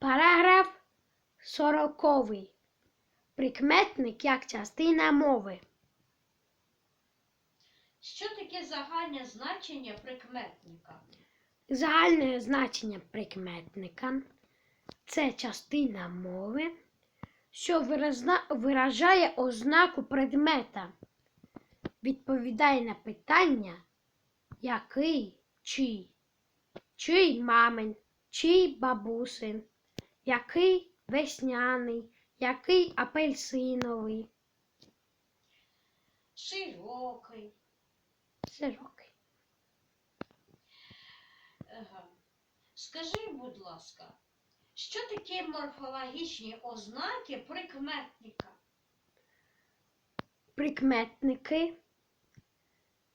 Параграф сороковий. Прикметник як частина мови. Що таке загальне значення прикметника? Загальне значення прикметника це частина мови, що виражає ознаку предмета, відповідає на питання, який, чий, чий мамин, чий бабусин, який весняний, який апельсиновий, Широкий. широкий. Ага. Скажи, будь ласка, що таке морфологічні ознаки прикметника? прикметники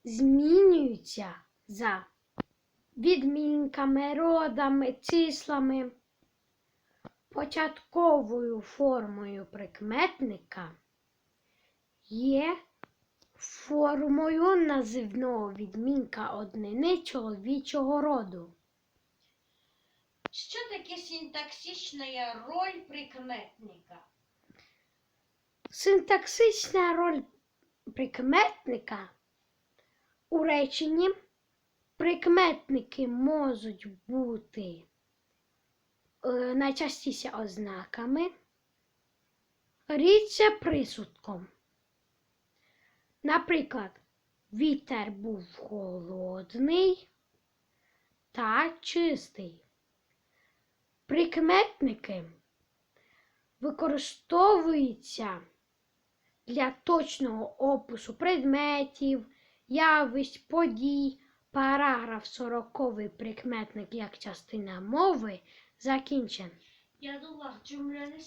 змінюються за відмінками, родами, числами. Початковою формою прикметника є формою називного відмінка однини чоловічого роду. Що таке синтаксична роль прикметника? Синтаксична роль прикметника у реченні прикметники можуть бути найчастіше ознаками, рідше присудком. Наприклад, вітер був холодний та чистий. Прикметники використовуються для точного опису предметів, явищ, подій. Параграф 40 прикметник як частина мови Zakinçe. Yazı cümlenin